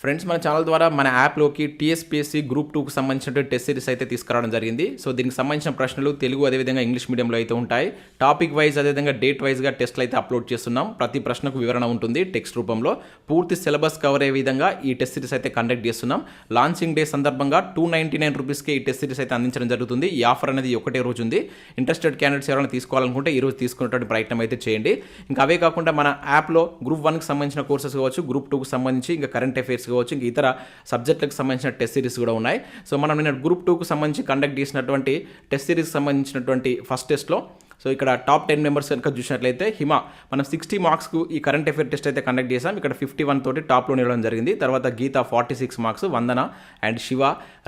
Friends మన channel ద్వారా మన యాప్లోకి టీఎస్పీఎస్సీ గ్రూప్ టూకి సంబంధించిన టెస్ట్ సిరీస్ అయితే తీసుకురావడం జరిగింది. సో దీనికి సంబంధించిన ప్రశ్నలు తెలుగు అదేవిధంగా ఇంగ్లీష్ మీడియంలో అయితే ఉంటాయి. టాపిక్ వైజ్ అదేవిధంగా డేట్ వైజ్గా టెస్ట్లు అయితే అప్లోడ్ చేస్తున్నాం. ప్రతి ప్రశ్నకు వివరణ ఉంటుంది టెక్స్ట్ రూపంలో. పూర్తి సిలబస్ కవర్ అయ్యే విధంగా ఈ టెస్ట్ సిరీస్ అయితే కండక్ట్ చేస్తున్నాం. లాంచింగ్ డే సందర్భంగా టూ నైంటీ నైన్ రూపీస్కి ఈ టెస్ట్ సిరీస్ అయితే అందించడం జరుగుతుంది. ఈ ఆఫర్ అనేది ఒకటే రోజు ఉంది. ఇంట్రెస్టెడ్ క్యాండిడేట్స్ ఎవరైనా తీసుకోవాలనుకుంటే ఈ రోజు తీసుకునేటువంటి ప్రయత్నం అయితే చేయండి. ఇంకా అవే కాకుండా మన యాప్లో గ్రూప్ వన్కి సంబంధించిన కోర్సెస్ కావచ్చు గ్రూప్ టూకి సంబంధించి ఇంకా కరెంట్ అఫైర్స్ కావచ్చు ఇంక ఇతర సబ్జెక్టులకు సంబంధించిన టెస్ట్ సిరీస్ కూడా ఉన్నాయి. సో మనం నేను గ్రూప్ టూకు సంబంధించి కండక్ట్ చేసినటువంటి టెస్ట్ సిరీస్ సంబంధించినటువంటి ఫస్ట్ టెస్ట్లో సో ఇక్కడ టాప్ టెన్ మెంబర్స్ కనుక చూసినట్లయితే హిమ మనం సిక్స్టీ మార్క్స్కు ఈ కరెంట్ అఫేర్ టెస్ట్ అయితే కండక్ట్ చేసాం ఇక్కడ ఫిఫ్టీ వన్ తోటి టాప్లో నిలవడం జరిగింది. తర్వాత Geetha forty six marks Vandana and Shiva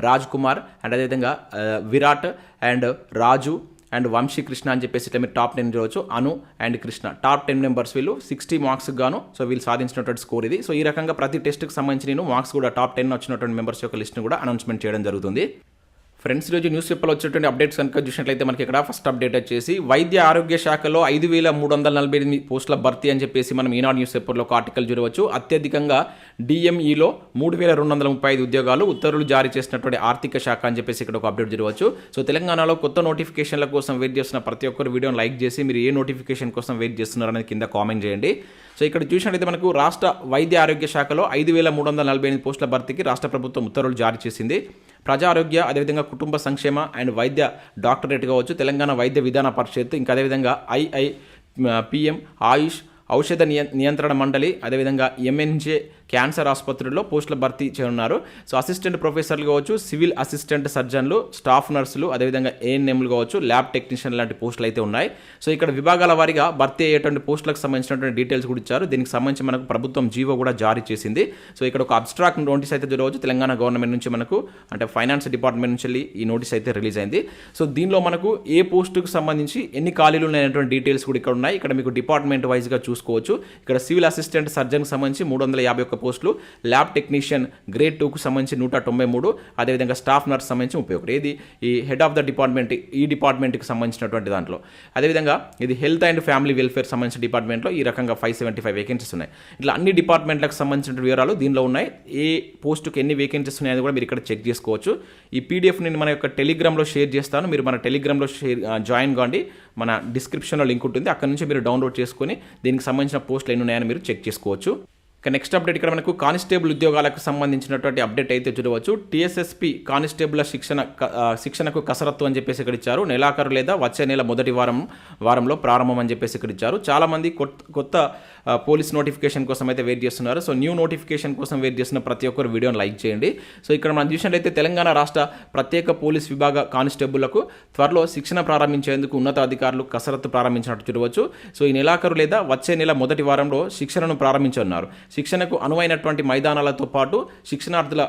Raj Kumar and అదేవిధంగా uh, Virat and Raju and Vamsi Krishna అని చెప్పేసి ఇట్లా మీరు టాప్ టెన్ చూడవచ్చు Anu and Krishna. Top ten members వీళ్ళు సిక్స్టీ మార్క్స్ గాను సో వీళ్ళు సాధించినటువంటి స్కోర్ ఇది. సో ఈ రకంగా ప్రతి టెస్ట్కి సంబంధించి నేను మార్క్స్ కూడా టాప్ టెన్ వచ్చినటువంటి మెంబర్స్ యొక్క లిస్ట్ని కూడా అనౌన్స్మెంట్ చేయడం జరుగుతుంది. ఫ్రెండ్స్ ఈరోజు న్యూస్ పేపర్లో వచ్చేటువంటి అప్డేట్స్ కనుక చూసినట్లయితే మనకి ఇక్కడ ఫస్ట్ అప్డేట్ వచ్చేసి వైద్య ఆరోగ్య శాఖలో ఐదు వేల మూడు వందల నలభై ఎనిమిది పోస్టుల భర్తీ అని చెప్పేసి మనం ఈనాడు న్యూస్ పేపర్లో ఒక ఆర్టికల్ చూడవచ్చు. అత్యధికంగా డిఎంఈలో మూడు వేల రెండు వందల ముప్పై ఐదు ఉద్యోగాలు ఉత్తర్వులు జారీ చేసినటువంటి ఆర్థిక శాఖ అని చెప్పేసి ఇక్కడ ఒక అప్డేట్ చూడవచ్చు. సో తెలంగాణలో కొత్త నోటిఫికేషన్ల కోసం వెయిట్ చేస్తున్న ప్రతి ఒక్కరు వీడియోని లైక్ చేసి మీరు ఏ నోటిఫికేషన్ కోసం వెయిట్ చేస్తున్నారు అనేది కింద కామెంట్ చేయండి. సో ఇక్కడ చూసినట్లయితే మనకు రాష్ట్ర వైద్య ఆరోగ్య శాఖలో ఐదు వేల మూడు వందల నలభై ఎనిమిది పోస్టుల భర్తీకి రాష్ట్ర ప్రభుత్వం ఉత్తర్వులు జారీ చేసింది. ప్రజా ఆరోగ్య అదేవిధంగా కుటుంబ సంక్షేమ అండ్ వైద్య డాక్టరేట్ కావచ్చు తెలంగాణ వైద్య విధాన పరిషత్ ఇంకా అదేవిధంగా ఐఐ పిఎం ఆయుష్ ఔషధ నియ నియంత్రణ మండలి అదేవిధంగా ఎంఎన్జే క్యాన్సర్ ఆసుపత్రుల్లో పోస్టుల భర్తీ చేయనున్నారు. సో అసిస్టెంట్ ప్రొఫెసర్లు కావచ్చు సివిల్ అసిస్టెంట్ సర్జన్లు స్టాఫ్ నర్సులు అదేవిధంగా ఏఎన్ఎంలు కావచ్చు ల్యాబ్ టెక్నీషియన్ లాంటి పోస్టులు అయితే ఉన్నాయి. సో ఇక్కడ విభాగాల వారీగా భర్తీ అయ్యేటువంటి పోస్టులకు సంబంధించినటువంటి డీటెయిల్స్ కూడా ఇచ్చారు. దీనికి సంబంధించి మనకు ప్రభుత్వం జీవో కూడా జారీ చేసింది. సో ఇక్కడ ఒక అబ్స్ట్రాక్ట్ నోటీస్ అయితే చూడవచ్చు తెలంగాణ గవర్నమెంట్ నుంచి మనకు అంటే ఫైనాన్స్ డిపార్ట్మెంట్ నుంచి వెళ్ళి ఈ నోటీస్ అయితే రిలీజ్ అయింది. సో దీనిలో మనకు ఏ పోస్టుకు సంబంధించి ఎన్ని ఖాళీలు ఉన్నాయనేటువంటి డీటెయిల్స్ కూడా ఇక్కడ ఉన్నాయి. ఇక్కడ మీకు డిపార్ట్మెంట్ వైజ్గా చూసుకోవచ్చు. ఇక్కడ సివిల్ అసిస్టెంట్ సర్జన్కి సంబంధించి మూడు వందల యాభై ఒక్క పోస్టులు. ల్యాబ్ టెక్నీషియన్ గ్రేడ్ టూకు సంబంధించి నూట తొంభై మూడు అదేవిధంగా స్టాఫ్ నర్స్ సంబంధించి ముప్పై ఒకటి. ఇది ఈ హెడ్ ఆఫ్ ద డిపార్ట్మెంట్ ఈ డిపార్ట్మెంట్కి సంబంధించినటువంటి దాంట్లో. అదేవిధంగా ఇది హెల్త్ అండ్ ఫ్యామిలీ వెల్ఫేర్ సంబంధించిన డిపార్ట్మెంట్లో ఈ రకంగా ఫైవ్ సెవెంటీ ఫైవ్ వేకెన్సీస్ ఉన్నాయి. ఇట్లా అన్ని డిపార్ట్మెంట్లకు సంబంధించిన వివరాలు దీనిలో ఉన్నాయి. ఏ పోస్టుకి ఎన్ని వేకెన్సీస్ ఉన్నాయని కూడా మీరు ఇక్కడ చెక్ చేసుకోవచ్చు. ఈ పీడిఎఫ్ నేను మన యొక్క టెలిగ్రామ్లో షేర్ చేస్తాను. మీరు మన టెలిగ్రామ్లో షేర్ జాయిన్ కాండి. మన డిస్క్రిప్షన్లో లింక్ ఉంటుంది. అక్కడ నుంచి మీరు డౌన్లోడ్ చేసుకొని దీనికి సంబంధించిన పోస్టులు ఎన్ని ఉన్నాయని మీరు చెక్ చేసుకోవచ్చు. ఇక నెక్స్ట్ అప్డేట్ ఇక్కడ మనకు కానిస్టేబుల్ ఉద్యోగాలకు సంబంధించినటువంటి అప్డేట్ అయితే చూడవచ్చు. టీఎస్ఎస్పి కానిస్టేబుల్ శిక్షణ శిక్షణకు కసరత్తు అని చెప్పేసి ఇక్కడ ఇచ్చారు. నెలాఖరు లేదా వచ్చే నెల మొదటి వారం వారంలో ప్రారంభం అని చెప్పేసి ఇక్కడ ఇచ్చారు. చాలామంది కొత్త కొత్త పోలీస్ నోటిఫికేషన్ కోసం అయితే వెయిట్ చేస్తున్నారు. సో న్యూ నోటిఫికేషన్ కోసం వెయిట్ చేస్తున్న ప్రతి ఒక్కరు వీడియోని లైక్ చేయండి. సో ఇక్కడ మనం చూసినట్లయితే తెలంగాణ రాష్ట్ర ప్రత్యేక పోలీస్ విభాగ కానిస్టేబుల్లకు త్వరలో శిక్షణ ప్రారంభించేందుకు ఉన్నత అధికారులు కసరత్తు ప్రారంభించినట్టు చూడవచ్చు. సో ఈ నెలాఖరు లేదా వచ్చే నెల మొదటి వారంలో శిక్షణను ప్రారంభించనున్నారు. శిక్షణకు అనువైనటువంటి మైదానాలతో పాటు శిక్షణార్థుల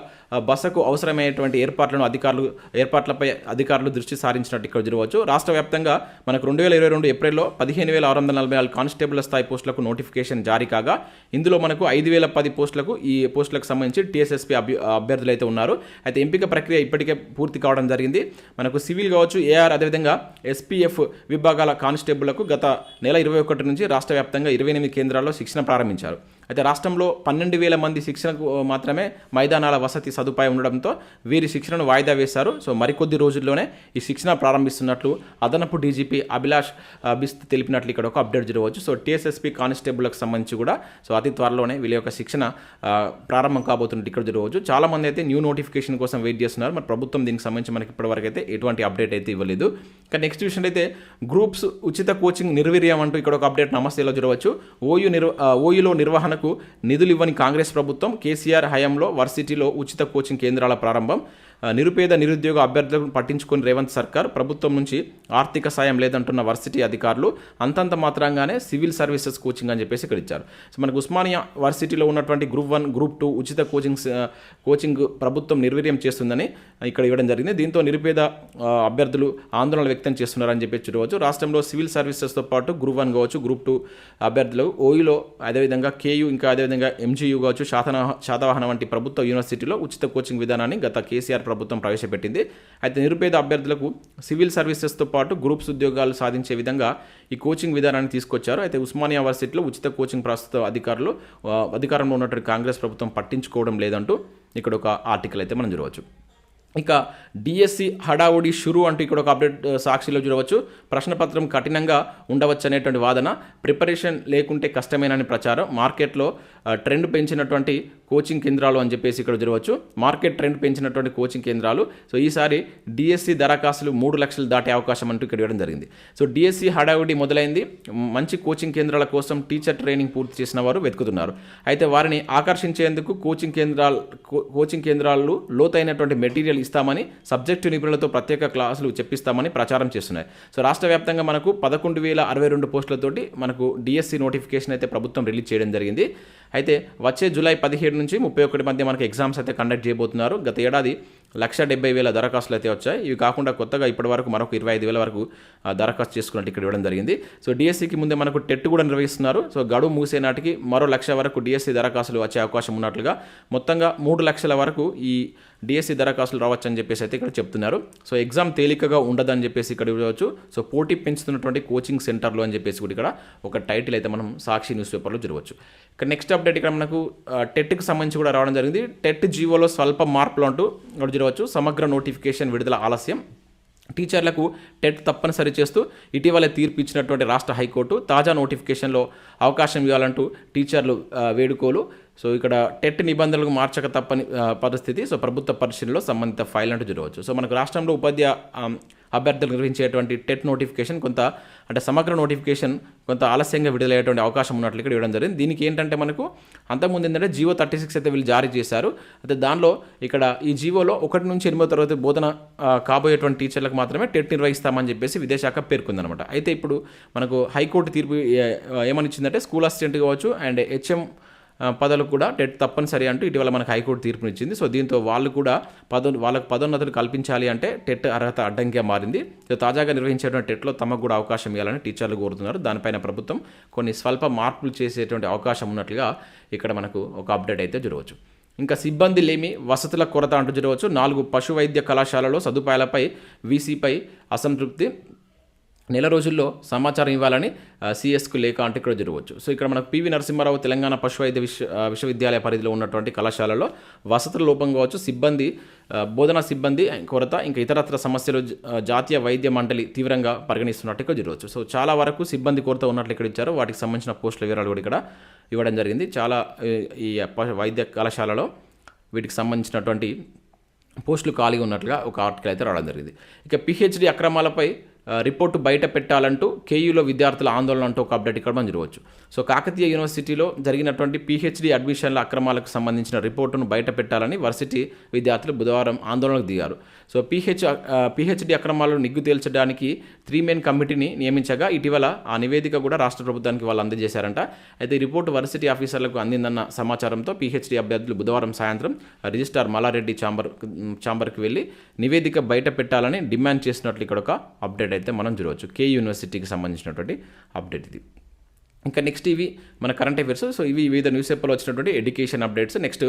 బసకు అవసరమైనటువంటి ఏర్పాట్లను అధికారులు ఏర్పాట్లపై అధికారులు దృష్టి సారించినట్టు ఇక్కడ చూడవచ్చు రాష్ట్ర వ్యాప్తంగా మనకు రెండు వేల ఇరవై రెండు ఏప్రిల్లో పదిహేను వేల ఆరు వందల నలభై నాలుగు కానిస్టేబుల్ స్థాయి పోస్టులకు నోటిఫికేషన్ జారీ కాగా ఇందులో మనకు ఐదు వేల పది పోస్టులకు ఈ పోస్టులకు సంబంధించి టీఎస్ఎస్పీ అభ్య అభ్యర్థులు అయితే ఉన్నారు. అయితే ఎంపిక ప్రక్రియ ఇప్పటికే పూర్తి కావడం జరిగింది. మనకు సివిల్ కావచ్చు ఏఆర్ అదేవిధంగా ఎస్పీఎఫ్ విభాగాల కానిస్టేబుళ్ళకు గత నెల ఇరవై ఒకటి నుంచి రాష్ట్ర వ్యాప్తంగా ఇరవై ఎనిమిది కేంద్రాల్లో శిక్షణ ప్రారంభించారు. అయితే రాష్ట్రంలో పన్నెండు వేల మంది శిక్షణకు మాత్రమే మైదానాల వసతి సదుపాయం ఉండడంతో వీరి శిక్షణను వాయిదా వేశారు. సో మరికొద్ది రోజుల్లోనే ఈ శిక్షణ ప్రారంభిస్తున్నట్లు అదనపు డీజీపీ అభిలాష్ బిస్త్ తెలిపినట్లు ఇక్కడ ఒక అప్డేట్ జరగవచ్చు. సో టీఎస్ఎస్పీ కానిస్టేబుల్కి సంబంధించి కూడా సో అతి త్వరలోనే వీళ్ళ యొక్క శిక్షణ ప్రారంభం కాబోతున్నట్టు ఇక్కడ జరగవచ్చు. చాలా మంది అయితే న్యూ నోటిఫికేషన్ కోసం వెయిట్ చేస్తున్నారు. మరి ప్రభుత్వం దీనికి సంబంధించి మనకి ఇప్పటివరకు అయితే ఎటువంటి అప్డేట్ అయితే ఇవ్వలేదు. కానీ నెక్స్ట్ విషయం అయితే గ్రూప్స్ ఉచిత కోచింగ్ నిర్వీర్యం అంటూ ఇక్కడ ఒక అప్డేట్ నమస్తేలో చూడవచ్చు ఓయూ నిర్వ ఓయూలో నిర్వహణ నిర్వహణకు నిధులు ఇవ్వని కాంగ్రెస్ ప్రభుత్వం కేసీఆర్ హయాంలో వర్సిటీలో ఉచిత కోచింగ్ కేంద్రాల ప్రారంభం నిరుపేద నిరుద్యోగ అభ్యర్థులను పట్టించుకుని రేవంత్ సర్కార్ ప్రభుత్వం నుంచి ఆర్థిక సాయం లేదంటున్న వర్సిటీ అధికారులు అంతంత మాత్రంగానే సివిల్ సర్వీసెస్ కోచింగ్ అని చెప్పేసి ఇక్కడ ఇచ్చారు. సో మనకు ఉస్మానియా వర్సిటీలో ఉన్నటువంటి గ్రూప్ వన్ గ్రూప్ టూ ఉచిత కోచింగ్ కోచింగ్ ప్రభుత్వం నిర్వీర్యం చేస్తుందని ఇక్కడ ఇవ్వడం జరిగింది. దీంతో నిరుపేద అభ్యర్థులు ఆందోళన వ్యక్తం చేస్తున్నారని చెప్పి చూడవచ్చు. రాష్ట్రంలో సివిల్ సర్వీసెస్తో పాటు గ్రూప్ వన్ కావచ్చు గ్రూప్ టూ అభ్యర్థులు ఓయూలో అదేవిధంగా కేయూ ఇంకా అదేవిధంగా ఎంజీయూ కావచ్చు శాతన శాతవాహన వంటి ప్రభుత్వ యూనివర్సిటీలో ఉచిత కోచింగ్ విధానాన్ని గత కేసీఆర్ ప్రభుత్వం ప్రవేశపెట్టింది. అయితే నిరుపేద అభ్యర్థులకు సివిల్ సర్వీసెస్తో పాటు గ్రూప్స్ ఉద్యోగాలు సాధించే విధంగా ఈ కోచింగ్ విధానాన్ని తీసుకొచ్చారు. అయితే ఉస్మానియా యూనివర్సిటీలో ఉచిత కోచింగ్ ప్రస్తుత అధికారులు అధికారంలో ఉన్నటువంటి కాంగ్రెస్ ప్రభుత్వం పట్టించుకోవడం లేదంటూ ఇక్కడ ఒక ఆర్టికల్ అయితే మనం చూడవచ్చు. ఇక డిఎస్సి హడావుడి షురు అంటూ ఇక్కడ ఒక అప్డేట్ సాక్షిలో చూడవచ్చు. ప్రశ్నపత్రం కఠినంగా ఉండవచ్చు అనేటువంటి వాదన. ప్రిపరేషన్ లేకుంటే కష్టమేనని ప్రచారం. మార్కెట్లో ట్రెండ్ పెంచినటువంటి కోచింగ్ కేంద్రాలు అని చెప్పేసి ఇక్కడ చూడవచ్చు మార్కెట్ ట్రెండ్ పెంచినటువంటి కోచింగ్ కేంద్రాలు. సో ఈసారి డిఎస్సి దరఖాస్తులు మూడు లక్షలు దాటే అవకాశం అంటూ ఇక్కడ ఇవ్వడం జరిగింది. సో డిఎస్సి హడావుడి మొదలైంది. మంచి కోచింగ్ కేంద్రాల కోసం టీచర్ ట్రైనింగ్ పూర్తి చేసిన వారు వెతుకుతున్నారు. అయితే వారిని ఆకర్షించేందుకు కోచింగ్ కేంద్రాలు కోచింగ్ కేంద్రాలు లోతైనటువంటి మెటీరియల్ ఇస్తామని సబ్జెక్టు నిపుణులతో ప్రత్యేక క్లాసులు చెప్పిస్తామని ప్రచారం చేస్తున్నాయి. సో రాష్ట్ర వ్యాప్తంగా మనకు పదకొండు వేల అరవై రెండు పోస్టులతోటి మనకు డిఎస్సి నోటిఫికేషన్ అయితే ప్రభుత్వం రిలీజ్ చేయడం జరిగింది. అయితే వచ్చే జూలై పదిహేడు నుంచి ముప్పై ఒకటి మధ్య మనకి ఎగ్జామ్స్ అయితే కండక్ట్ చేయబోతున్నారు. గత ఏడాది లక్ష డెబ్బై వేల దరఖాస్తులు అయితే వచ్చాయి. ఇవి కాకుండా కొత్తగా ఇప్పటి వరకు మరొక ఇరవై ఐదు వేల వరకు దరఖాస్తు చేసుకున్నట్టు ఇక్కడ ఇవ్వడం జరిగింది. సో డిఎస్సికి ముందే మనకు టెట్ కూడా నిర్వహిస్తున్నారు. సో గడువు మూసే నాటికి మరో లక్ష వరకు డిఎస్సి దరఖాస్తులు వచ్చే అవకాశం ఉన్నట్లుగా మొత్తంగా మూడు లక్షల వరకు ఈ డిఎస్సి దరఖాస్తులు రావచ్చు అని చెప్పేసి అయితే ఇక్కడ చెప్తున్నారు. సో ఎగ్జామ్ తేలికగా ఉండదని చెప్పేసి ఇక్కడ చూడవచ్చు సో పోటీ పెంచుతున్నటువంటి కోచింగ్ సెంటర్లో అని చెప్పేసి కూడా ఇక్కడ ఒక టైటిల్ అయితే మనం సాక్షి న్యూస్ పేపర్లో చూడవచ్చు. ఇక నెక్స్ట్ అప్డేట్ ఇక్కడ మనకు టెట్కి సంబంధించి కూడా రావడం జరిగింది. టెట్ జీవోలో స్వల్ప మార్పులు అంటూ ఇక్కడ సమగ్ర నోటిఫికేషన్ విడుదల ఆలస్యం. టీచర్లకు టెట్ తప్పనిసరి చేస్తూ ఇటీవల తీర్పు ఇచ్చినటువంటి రాష్ట్ర హైకోర్టు తాజా నోటిఫికేషన్లో అవకాశం ఇవ్వాలంటూ టీచర్లు వేడుకోలు సో ఇక్కడ టెట్ నిబంధనలకు మార్చక తప్పని పరిస్థితి. సో ప్రభుత్వ పరిశీలనలో సంబంధిత ఫైల్ అంటూ చూడవచ్చు. సో మనకు రాష్ట్రంలో ఉపాధ్యాయ అభ్యర్థులు నిర్వహించేటువంటి టెట్ నోటిఫికేషన్ కొంత అంటే సమగ్ర నోటిఫికేషన్ కొంత ఆలస్యంగా విడుదలయ్యేటువంటి అవకాశం ఉన్నట్లు ఇక్కడ ఇవ్వడం జరిగింది. దీనికి ఏంటంటే మనకు అంతకుముందు ఏంటంటే జియో థర్టీ సిక్స్ అయితే వీళ్ళు జారీ చేశారు. అయితే దానిలో ఇక్కడ ఈ జియోలో ఒకటి నుంచి ఎనిమిదో తరగతి బోధన కాబోయేటువంటి టీచర్లకు మాత్రమే టెట్ నిర్వహిస్తామని చెప్పేసి విదేశాఖ పేర్కొందనమాట అయితే ఇప్పుడు మనకు హైకోర్టు తీర్పు ఏమనిచ్చిందంటే స్కూల్ అసిస్టెంట్ కావచ్చు అండ్ హెచ్ఎం పదవులకు కూడా టెట్ తప్పనిసరి అంటూ ఇటీవల మనకు హైకోర్టు తీర్పునిచ్చింది. సో దీంతో వాళ్ళు కూడా పదో వాళ్ళకు పదోన్నతులు కల్పించాలి అంటే టెట్ అర్హత అడ్డంకిగా మారింది. సో తాజాగా నిర్వహించేటువంటి టెట్లో తమకు కూడా అవకాశం ఇవ్వాలని టీచర్లు కోరుతున్నారు. దానిపైన ప్రభుత్వం కొన్ని స్వల్ప మార్పులు చేసేటువంటి అవకాశం ఉన్నట్లుగా ఇక్కడ మనకు ఒక అప్డేట్ అయితే జరగవచ్చు. ఇంకా సిబ్బంది లేమి వసతుల కొరత అంటూ జరగవచ్చు. నాలుగు పశు వైద్య కళాశాలలో సదుపాయాలపై వీసీపై అసంతృప్తి నెల రోజుల్లో సమాచారం ఇవ్వాలని సిఎస్కు లేఖ అంటే ఇక్కడ జరగవచ్చు. సో ఇక్కడ మనకు పివి నరసింహారావు తెలంగాణ పశు వైద్య విశ్వ విశ్వవిద్యాలయ పరిధిలో ఉన్నటువంటి కళాశాలలో వసతుల లోపం కావచ్చు సిబ్బంది బోధనా సిబ్బంది కొరత ఇంకా ఇతరత్ర సమస్యలు జాతీయ వైద్య మండలి తీవ్రంగా పరిగణిస్తున్నట్టు ఇక్కడ జరగవచ్చు. సో చాలా వరకు సిబ్బంది కొరత ఉన్నట్లు ఇక్కడ ఇచ్చారు. వాటికి సంబంధించిన పోస్టుల వివరాలు కూడా ఇక్కడ ఇవ్వడం జరిగింది. చాలా ఈ- వైద్య కళాశాలలో వీటికి సంబంధించినటువంటి పోస్టులు ఖాళీగా ఉన్నట్లుగా ఒక ఆర్టికల్ అయితే రావడం జరిగింది. ఇక పిహెచ్డి అక్రమాలపై రిపోర్టు బయట పెట్టాలంటూ కేయూలో విద్యార్థుల ఆందోళన అంటూ ఒక అప్డేట్ ఇక్కడ మనం చూడవచ్చు. సో కాకతీయ యూనివర్సిటీలో జరిగినటువంటి పీహెచ్డీ అడ్మిషన్ల అక్రమాలకు సంబంధించిన రిపోర్టును బయట పెట్టాలని వర్సిటీ విద్యార్థులు బుధవారం ఆందోళనకు దిగారు. సో పిహెచ్ పిహెచ్డి అక్రమాలను నిగ్గు తేల్చడానికి త్రీ మెన్ కమిటీని నియమించగా ఇటీవల ఆ నివేదిక కూడా రాష్ట్ర ప్రభుత్వానికి వాళ్ళు అందజేశారంట. అయితే ఈ రిపోర్టు వర్సిటీ ఆఫీసర్లకు అందిందన్న సమాచారంతో పీహెచ్డీ అభ్యర్థులు బుధవారం సాయంత్రం రిజిస్ట్రార్ మల్లారెడ్డి చాంబర్ ఛాంబర్కి వెళ్ళి నివేదిక బయట పెట్టాలని డిమాండ్ చేసినట్లు ఇక్కడ ఒక అప్డేట్ అయితే మనం చూడవచ్చు. కే యూనివర్సిటీకి సంబంధించినటువంటి అప్డేట్ ఇది. ఇంకా నెక్స్ట్ ఇవి మన కరెంట్ అఫైర్స్ సో ఇవి వివిధ న్యూస్ పేపర్లో వచ్చినటువంటి education updates next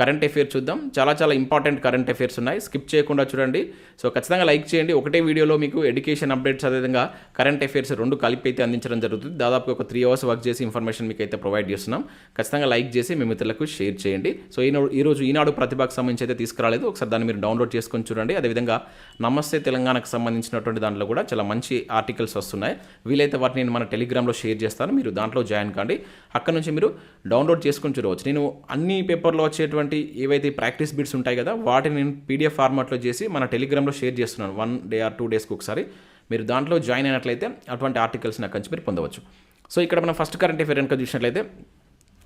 current affair చూద్దాం. చాలా చాలా ఇంపార్టెంట్ కరెంట్ అఫైర్స్ ఉన్నాయి. స్కిప్ చేయకుండా చూడండి. సో ఖచ్చితంగా లైక్ చేయండి. ఒకటే వీడియోలో మీకు ఎడ్యుకేషన్ అప్డేట్స్ అదేవిధంగా కరెంట్ అఫైర్స్ రెండు కలిపి అయితే అందించడం జరుగుతుంది. దాదాపు ఒక త్రీ అవర్స్ వర్క్ చేసి ఇన్ఫర్మేషన్ మీకు అయితే ప్రొవైడ్ చేస్తున్నాం. ఖచ్చితంగా లైక్ చేసి మీ మిత్రులకు షేర్ చేయండి. సో ఈనాడు ఈరోజు ఈనాడు ప్రతిభకు సంబంధించి అయితే తీసుకురాలేదు. ఒకసారి దాన్ని మీరు డౌన్లోడ్ చేసుకొని చూడండి. అదేవిధంగా నమస్తే తెలంగాణకు సంబంధించినటువంటి దాంట్లో కూడా చాలా మంచి ఆర్టికల్స్ వస్తున్నాయి. వీలైతే వాటిని నేను మన టెలిగ్రామ్లో షేర్ చేస్తాను. మీరు దాంట్లో జాయిన్ కాండి. అక్కడ నుంచి మీరు డౌన్లోడ్ చేసుకొని చూడవచ్చు. నేను అన్ని పేపర్లో వచ్చేటువంటి ఏవైతే ప్రాక్టీస్ బిట్స్ ఉంటాయి కదా వాటిని నేను పీడిఎఫ్ ఫార్మాట్లో చేసి మన టెలిగ్రామ్లో షేర్ చేస్తున్నాను. వన్ డే ఆర్ టూ డేస్కి ఒకసారి. మీరు దాంట్లో జాయిన్ అయినట్లయితే అటువంటి ఆర్టికల్స్ని అక్కడి నుంచి మీరు పొందవచ్చు. సో ఇక్కడ మనం ఫస్ట్ కరెంట్ అఫేర్ కనుక చూసినట్లయితే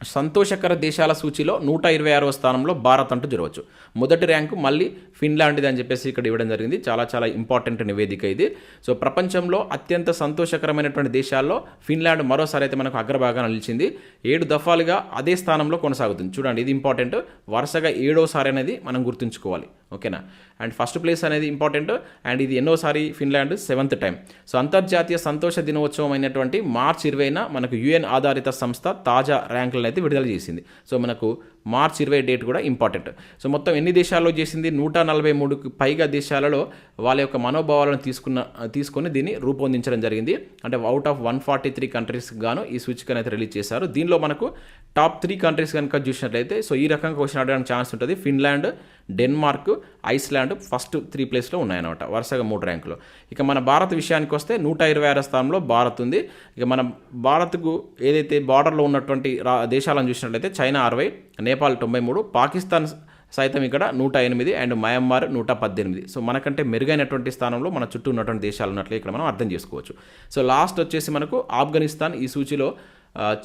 సంతోషకర దేశాల సూచిలో నూట ఇరవై ఆరవ స్థానంలో భారత్ అంటూ జరగవచ్చు. మొదటి ర్యాంకు మళ్ళీ ఫిన్లాండ్ది అని చెప్పేసి ఇక్కడ ఇవ్వడం జరిగింది. చాలా చాలా ఇంపార్టెంట్ నివేదిక ఇది. సో ప్రపంచంలో అత్యంత సంతోషకరమైనటువంటి దేశాల్లో ఫిన్లాండ్ మరోసారి అయితే మనకు అగ్రభాగాన నిలిచింది. ఏడు దఫాలుగా అదే స్థానంలో కొనసాగుతుంది. చూడండి ఇది ఇంపార్టెంట్. వరుసగా ఏడోసారి అనేది మనం గుర్తుంచుకోవాలి. ఓకేనా? అండ్ ఫస్ట్ ప్లేస్ అనేది ఇంపార్టెంట్. అండ్ ఇది ఎన్నోసారి ఫిన్లాండ్ సెవెంత్ టైం సో అంతర్జాతీయ సంతోష దినోత్సవం అయినటువంటి మార్చ్ ఇరవైన మనకు యుఎన్ ఆధారిత సంస్థ తాజా ర్యాంకులు అయితే విడుదల చేసింది. సో మనకు మార్చ్ ఇరవై డేట్ కూడా ఇంపార్టెంట్. సో మొత్తం ఎన్ని దేశాల్లో చేసింది? నూట నలభై మూడుకు పైగా దేశాలలో వాళ్ళ యొక్క మనోభావాలను తీసుకున్న తీసుకొని దీన్ని రూపొందించడం జరిగింది. అంటే out of one forty three countries గాను ఈ సూచికను అయితే రిలీజ్ చేశారు. దీనిలో మనకు టాప్ త్రీ కంట్రీస్ కనుక చూసినట్లయితే సో ఈ రకంగా క్వశ్చన్ అడగడానికి ఛాన్స్ ఉంటుంది. Finland Denmark Iceland first three ప్లేస్లో ఉన్నాయన్నమాట వరుసగా మూడు ర్యాంకులు. ఇక మన భారత్ విషయానికి వస్తే నూట ఇరవై ఆరో స్థానంలో భారత్ ఉంది. ఇక మన భారత్కు ఏదైతే బార్డర్లో ఉన్నటువంటి రా దేశాలను చూసినట్లయితే చైనా అరవై నేపాల్ తొంభై మూడు పాకిస్తాన్ సైతం ఇక్కడ నూట ఎనిమిది అండ్ మయన్మార్ నూట పద్దెనిమిది. సో మనకంటే మెరుగైనటువంటి స్థానంలో మన చుట్టూ ఉన్నటువంటి దేశాలు ఉన్నట్లు ఇక్కడ మనం అర్థం చేసుకోవచ్చు. సో లాస్ట్ వచ్చేసి మనకు ఆఫ్ఘనిస్తాన్ ఈ సూచిలో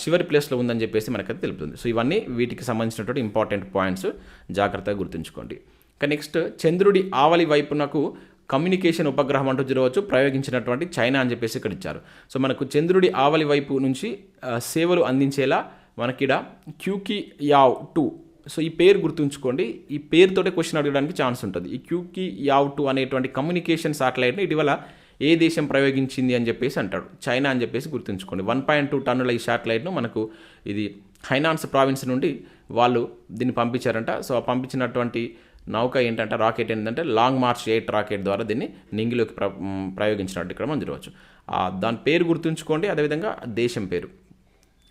చివరి ప్లేస్లో ఉందని చెప్పేసి మనకైతే తెలుపుతుంది. సో ఇవన్నీ వీటికి సంబంధించినటువంటి ఇంపార్టెంట్ పాయింట్స్ జాగ్రత్తగా గుర్తుంచుకోండి. ఇక నెక్స్ట్ చంద్రుడి ఆవలి వైపునకు కమ్యూనికేషన్ ఉపగ్రహం అంటూ జరగవచ్చు ప్రయోగించినటువంటి చైనా అని చెప్పేసి ఇక్కడ ఇచ్చారు. సో మనకు చంద్రుడి ఆవలి వైపు నుంచి సేవలు అందించేలా మనకిడ క్యూకి యావ్ టూ. సో ఈ పేరు గుర్తుంచుకోండి. ఈ పేరుతోటే క్వశ్చన్ అడగడానికి ఛాన్స్ ఉంటుంది. ఈ క్యూకి యావ్ టూ అనేటువంటి కమ్యూనికేషన్ శాటిలైట్ని ఇటీవల ఏ దేశం ప్రయోగించింది అని చెప్పేసి అంటాడు. చైనా అని చెప్పేసి గుర్తుంచుకోండి. వన్ పాయింట్ టూ టన్నుల ఈ శాటిలైట్ను మనకు ఇది హైనాన్స్ ప్రావిన్స్ నుండి వాళ్ళు దీన్ని పంపించారంట. సో ఆ పంపించినటువంటి నౌక ఏంటంటే రాకెట్ ఏంటంటే లాంగ్ మార్చ్ ఎయిట్ రాకెట్ ద్వారా దీన్ని నింగిలోకి ప్ర ప్రయోగించినట్టు ఇక్కడ మనం చూడవచ్చు. దాని పేరు గుర్తుంచుకోండి. అదేవిధంగా దేశం పేరు.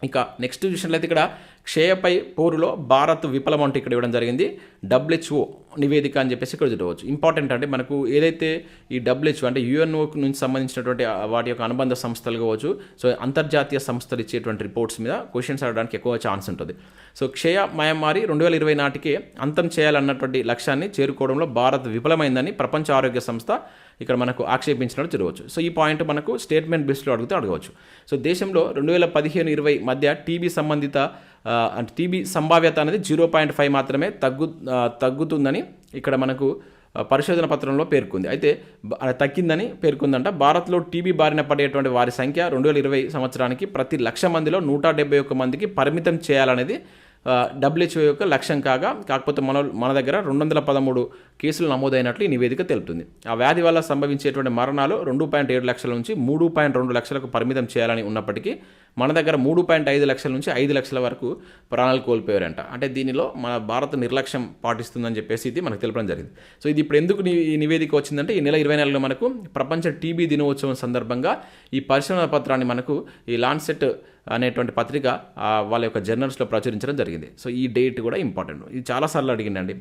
ఇక నెక్స్ట్ చూసినట్లయితే ఇక్కడ క్షయపై పోరులో భారత్ విఫలం అంటూ ఇక్కడ ఇవ్వడం జరిగింది. డబ్ల్యూహెచ్ఓ నివేదిక అని చెప్పేసి ఇక్కడ చూడవచ్చు. ఇంపార్టెంట్ అంటే మనకు ఏదైతే ఈ డబ్ల్యూహెచ్ఓ అంటే యుఎన్ఓ నుంచి సంబంధించినటువంటి వాటి యొక్క అనుబంధ సంస్థలు కావచ్చు సో అంతర్జాతీయ సంస్థలు ఇచ్చేటువంటి రిపోర్ట్స్ మీద క్వశ్చన్స్ అడగడానికి ఎక్కువ ఛాన్స్ ఉంటుంది. సో క్షయ మయమారి రెండు వేల ఇరవై నాటికే అంతం చేయాలన్నటువంటి లక్ష్యాన్ని చేరుకోవడంలో భారత్ విఫలమైందని ప్రపంచ ఆరోగ్య సంస్థ ఇక్కడ మనకు ఆక్షేపించినట్టు చూడవచ్చు. సో ఈ పాయింట్ మనకు స్టేట్మెంట్ బేస్లో అడిగితే అడగవచ్చు. సో దేశంలో రెండు వేల పదిహేను ఇరవై మధ్య టీబీ సంబంధిత అంటే టీబీ సంభావ్యత అనేది జీరో పాయింట్ ఫైవ్ మాత్రమే తగ్గు తగ్గుతుందని ఇక్కడ మనకు పరిశోధన పత్రంలో పేర్కొంది. అయితే తగ్గిందని పేర్కొందంట. భారత్లో టీబీ బారిన పడేటువంటి వారి సంఖ్య రెండు వేల ఇరవై సంవత్సరానికి ప్రతి లక్ష మందిలో నూట డెబ్బై ఒక్క మందికి పరిమితం చేయాలనేది డబ్ల్యూహెచ్ఓ యొక్క లక్ష్యం కాగా కాకపోతే మన మన దగ్గర రెండు వందల పదమూడు కేసులు నమోదైనట్లు ఈ నివేదిక తెలుపుతుంది. ఆ వ్యాధి వల్ల సంభవించేటువంటి మరణాలు రెండు పాయింట్ ఏడు లక్షల నుంచి మూడు పాయింట్ రెండు లక్షలకు పరిమితం చేయాలని ఉన్నప్పటికీ మన దగ్గర మూడు పాయింట్ ఐదు లక్షల నుంచి ఐదు లక్షల వరకు ప్రాణాలు కోల్పోయారంట. అంటే దీనిలో మన భారత్ నిర్లక్ష్యం పాటిస్తుందని చెప్పేసి ఇది మనకు తెలపడం జరిగింది. సో ఇది ఇప్పుడు ఎందుకు ఈ నివేదిక వచ్చిందంటే ఈ నెల ఇరవై నెలలో మనకు ప్రపంచ టీబీ దినోత్సవం సందర్భంగా ఈ పరిశోధన పత్రాన్ని మనకు ఈ లాన్సెట్ అనేటువంటి పత్రిక వాళ్ళ యొక్క జర్నల్స్లో ప్రచురించడం జరిగింది. సో ఈ డేట్ కూడా ఇంపార్టెంట్. ఇది చాలాసార్లు అడిగిందండి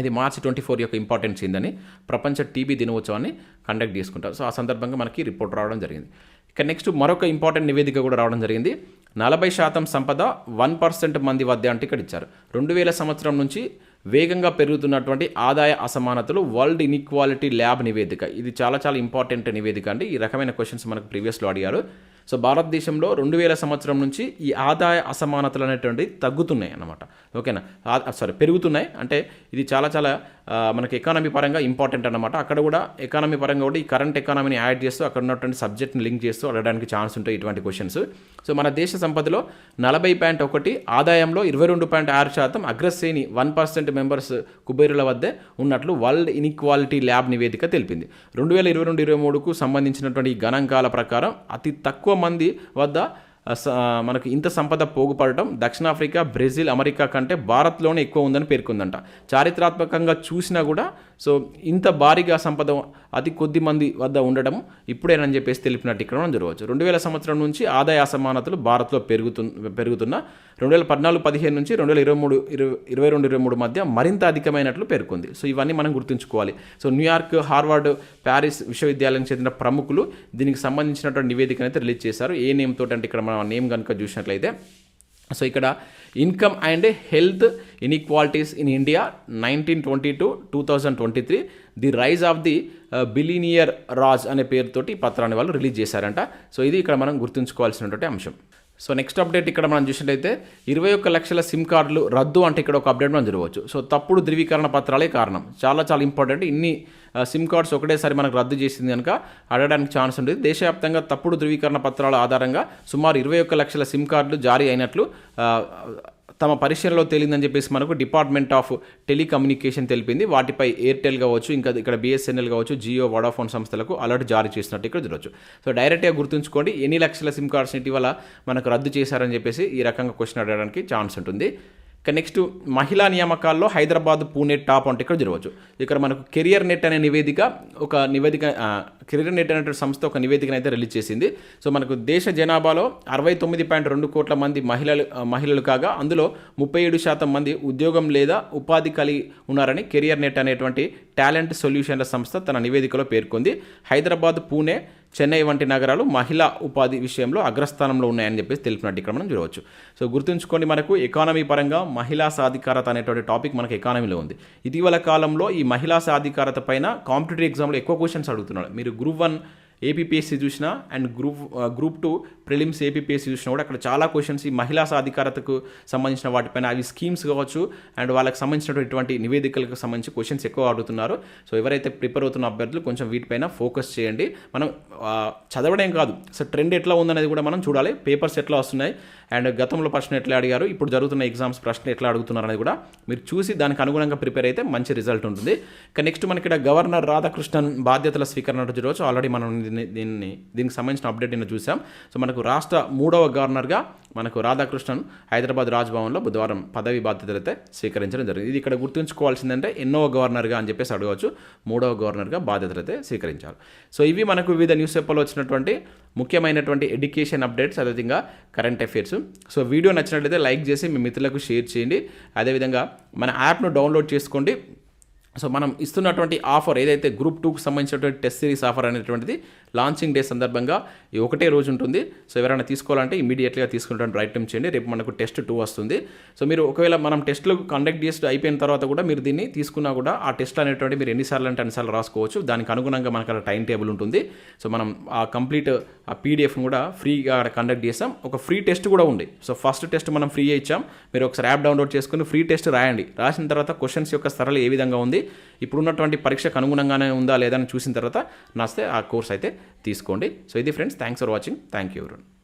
ఇది మార్చ్ ట్వంటీ ఫోర్ యొక్క ఇంపార్టెన్స్ ఏందని ప్రపంచ టీబీ దినోత్సవాన్ని కండక్ట్ చేసుకుంటారు. సో ఆ సందర్భంగా మనకి రిపోర్ట్ రావడం జరిగింది. ఇక నెక్స్ట్ మరొక ఇంపార్టెంట్ నివేదిక కూడా రావడం జరిగింది. నలభై శాతం సంపద వన్ పర్సెంట్ మంది వద్ద అంటే ఇక్కడ ఇచ్చారు. రెండు వేల సంవత్సరం నుంచి వేగంగా పెరుగుతున్నటువంటి ఆదాయ అసమానతలు వరల్డ్ ఇన్ఈక్వాలిటీ ల్యాబ్ నివేదిక. ఇది చాలా చాలా ఇంపార్టెంట్ నివేదిక అండి. ఈ రకమైన క్వశ్చన్స్ మనకు ప్రీవియస్లో అడిగారు. సో భారతదేశంలో రెండు వేల సంవత్సరం నుంచి ఈ ఆదాయ అసమానతలు అనేటువంటివి తగ్గుతున్నాయి అన్నమాట. ఓకేనా? సారీ పెరుగుతున్నాయి. అంటే ఇది చాలా చాలా మనకి ఎకానమీ పరంగా ఇంపార్టెంట్ అన్నమాట. అక్కడ కూడా ఎకానమీ పరంగా కూడా ఈ కరెంట్ ఎకానమీని యాడ్ చేస్తూ అక్కడ ఉన్నటువంటి సబ్జెక్ట్ని లింక్ చేస్తూ అడగడానికి ఛాన్స్ ఉంటాయి ఇటువంటి క్వశ్చన్స్ సో మన దేశ సంపదలో నలభై పాయింట్ ఒకటి ఆదాయంలో ఇరవై రెండు పాయింట్ ఆరు శాతం అగ్రశ్రేణి వన్ పర్సెంట్ మెంబర్స్ కుబేరుల వద్దే ఉన్నట్లు వరల్డ్ ఇన్ఈక్వాలిటీ ల్యాబ్ నివేదిక తెలిపింది. రెండు వేల ఇరవై రెండు ఇరవై మూడుకు సంబంధించినటువంటి గణాంకాల ప్రకారం అతి తక్కువ మంది వద్ద మనకు ఇంత సంపద పోగుపడటం దక్షిణాఫ్రికా బ్రెజిల్ అమెరికా కంటే భారత్లోనే ఎక్కువ ఉందని పేర్కొందంట. చారిత్రాత్మకంగా చూసినా కూడా సో ఇంత భారీగా సంపద అతి కొద్ది మంది వద్ద ఉండడం ఇప్పుడేనని చెప్పేసి తెలిపినట్టు ఇక్కడ మనం చూడవచ్చు. రెండు వేల సంవత్సరం నుంచి ఆదాయ అసమానతలు భారత్లో పెరుగుతు పెరుగుతున్న రెండు వేల పద్నాలుగు పదిహేను నుంచి రెండు వేల ఇరవై మూడు ఇరవై ఇరవై రెండు ఇరవై మూడు మధ్య మరింత అధికమైనట్లు పేర్కొంది. సో ఇవన్నీ మనం గుర్తుంచుకోవాలి. సో న్యూయార్క్ హార్వర్డ్ ప్యారిస్ విశ్వవిద్యాలయానికి చెందిన ప్రముఖులు దీనికి సంబంధించినటువంటి నివేదికను అయితే రిలీజ్ చేశారు. ఏ నేమ్ అంటే ఇక్కడ మనం నేమ్ కనుక చూసినట్లయితే సో ఇక్కడ income and health inequalities in India nineteen twenty to two thousand twenty three. The rise of the billionaire Raj అనే పేరుతోటి పత్రాన్ని వాళ్ళు రిలీజ్ చేశారంట. సో ఇది ఇక్కడ మనం గుర్తుంచుకోవాల్సినటువంటి అంశం. సో నెక్స్ట్ అప్డేట్ ఇక్కడ మనం చూసినట్లయితే ఇరవై ఒక్క లక్షల సిమ్ కార్డులు రద్దు అంటే ఇక్కడ ఒక అప్డేట్ మనం జరగవచ్చు సో తప్పుడు ధృవీకరణ పత్రాలే కారణం. చాలా చాలా ఇంపార్టెంట్ ఇన్ని సిమ్ కార్డ్స్ ఒకటేసారి మనకు రద్దు చేసింది కనుక అడగడానికి ఛాన్స్ ఉంటుంది దేశవ్యాప్తంగా తప్పుడు ధృవీకరణ పత్రాల ఆధారంగా సుమారు ఇరవై ఒక్క లక్షల సిమ్ కార్డులు జారీ అయినట్లు తమ పరిశీలనలో తేలిందని చెప్పేసి మనకు డిపార్ట్మెంట్ ఆఫ్ టెలికమ్యూనికేషన్ తెలిపింది. వాటిపై ఎయిర్టెల్ కావచ్చు ఇంకా ఇక్కడ బిఎస్ఎన్ఎల్ కావచ్చు జియో వడాఫోన్ సంస్థలకు అలర్ట్ జారీ చేసినట్టు ఇక్కడ చూడొచ్చు. సో డైరెక్ట్గా గుర్తుంచుకోండి ఎన్ని లక్షల సిమ్ కార్డ్స్ ఇటీవల మనకు రద్దు చేశారని చెప్పేసి ఈ రకంగా క్వశ్చన్ అడగడానికి ఛాన్స్ ఉంటుంది. ఇక నెక్స్ట్ మహిళా నియామకాల్లో హైదరాబాద్ పూణే టాప్ అంటే ఇక్కడ జరగవచ్చు. ఇక్కడ మనకు కెరియర్ నెట్ అనే నివేదిక ఒక నివేదిక కెరియర్ నెట్ అనే సంస్థ ఒక నివేదికను అయితే రిలీజ్ చేసింది. సో మనకు దేశ జనాభాలో అరవై తొమ్మిది పాయింట్ రెండు కోట్ల మంది మహిళలు మహిళలు కాగా అందులో ముప్పై ఏడు శాతం మంది ఉద్యోగం లేదా ఉపాధి కలిగి ఉన్నారని కెరియర్ నెట్ అనేటువంటి టాలెంట్ సొల్యూషన్ల సంస్థ తన నివేదికలో పేర్కొంది. హైదరాబాద్ పూణే చెన్నై వంటి నగరాలు మహిళా ఉపాధి విషయంలో అగ్రస్థానంలో ఉన్నాయని చెప్పేసి తెలిపినట్టు ఇక్కడ మనం చూడవచ్చు. సో గుర్తుంచుకోండి మనకు ఎకానమీ పరంగా మహిళా సాధికారత అనేటువంటి టాపిక్ మనకు ఎకానమీలో ఉంది. ఇటీవల కాలంలో ఈ మహిళా సాధికారత పైన కాంపిటేటివ్ ఎగ్జామ్లో ఎక్కువ క్వశ్చన్స్ అడుగుతున్నాడు మీరు గ్రూప్ వన్ ఏపీపీఎస్సీ చూసినా and group group two prelims APPSC చూసినా కూడా అక్కడ చాలా క్వశ్చన్స్ ఈ మహిళా సాధికారతకు సంబంధించిన వాటిపైన అవి స్కీమ్స్ కావచ్చు అండ్ వాళ్ళకి సంబంధించినటువంటి నివేదికలకు సంబంధించి క్వశ్చన్స్ ఎక్కువ అడుగుతున్నారు. సో ఎవరైతే ప్రిపేర్ అవుతున్న అభ్యర్థులు కొంచెం వీటిపైన ఫోకస్ చేయండి. మనం చదవడం కాదు. సో ట్రెండ్ ఎట్లా ఉందనేది కూడా మనం చూడాలి. పేపర్స్ ఎట్లా వస్తున్నాయి అండ్ గతంలో ప్రశ్న ఎట్లా అడిగారు ఇప్పుడు జరుగుతున్న ఎగ్జామ్స్ ప్రశ్న ఎట్లా అడుగుతున్నారు అనేది కూడా మీరు చూసి దానికి అనుగుణంగా ప్రిపేర్ అయితే మంచి రిజల్ట్ ఉంటుంది. ఇక నెక్స్ట్ మనకి ఇక్కడ గవర్నర్ రాధాకృష్ణన్ బాధ్యతల స్వీకరణ చూడవచ్చు ఆల్రెడీ మనం దీన్ని దీన్ని దీనికి సంబంధించిన అప్డేట్ నిన్న చూసాం. సో మనకు రాష్ట్ర మూడవ గవర్నర్గా మనకు రాధాకృష్ణన్ హైదరాబాద్ రాజ్భవన్లో బుధవారం పదవి బాధ్యతలైతే స్వీకరించడం జరిగింది. ఇది ఇక్కడ గుర్తుంచుకోవాల్సిందంటే ఎన్నో గవర్నర్గా అని చెప్పేసి అడగవచ్చు. మూడవ గవర్నర్గా బాధ్యతలైతే స్వీకరించారు. సో ఇవి మనకు వివిధ న్యూస్ పేపర్లో వచ్చినటువంటి ముఖ్యమైనటువంటి ఎడ్యుకేషన్ అప్డేట్స్ అదేవిధంగా కరెంట్ అఫైర్స్. సో వీడియో నచ్చినట్లయితే లైక్ చేసి మీ మిత్రులకు షేర్ చేయండి. అదేవిధంగా మన యాప్ను డౌన్లోడ్ చేసుకోండి. సో మనం ఇస్తున్నటువంటి ఆఫర్ ఏదైతే గ్రూప్ టూకి సంబంధించినటువంటి టెస్ట్ సిరీస్ ఆఫర్ అనేటువంటిది లాంచింగ్ డే సందర్భంగా ఈ ఒకటే రోజు ఉంటుంది. సో ఎవరైనా తీసుకోవాలంటే ఇమీడియట్గా తీసుకుంటాను ప్రయత్నం చేయండి. రేపు మనకు టెస్ట్ టూ వస్తుంది. సో మీరు ఒకవేళ మనం టెస్ట్లు కండక్ట్ చేసి అయిపోయిన తర్వాత కూడా మీరు దీన్ని తీసుకున్నా కూడా ఆ టెస్ట్ అనేటువంటి మీరు ఎన్నిసార్లు అంటే అన్నిసార్లు రాసుకోవచ్చు. దానికి అనుగుణంగా మనకు అక్కడ టైం టేబుల్ ఉంటుంది. సో మనం ఆ కంప్లీట్ ఆ పీడిఎఫ్ కూడా ఫ్రీగా అక్కడ కండక్ట్ చేస్తాం. ఒక ఫ్రీ టెస్ట్ కూడా ఉంది. సో ఫస్ట్ టెస్ట్ మనం ఫ్రీ ఇచ్చాం. మీరు ఒకసారి యాప్ డౌన్లోడ్ చేసుకుని ఫ్రీ టెస్ట్ రాయండి. రాసిన తర్వాత క్వశ్చన్స్ యొక్క సరళ ఏ విధంగా ఉంది? ఇప్పుడున్నటువంటి పరీక్షకు అనుగుణంగానే ఉందా లేదా అని చూసిన తర్వాత నాస్తే ఆ కోర్స్ అయితే తీసుకోండి. సో ఇది friends thanks for watching thank you ఎవరు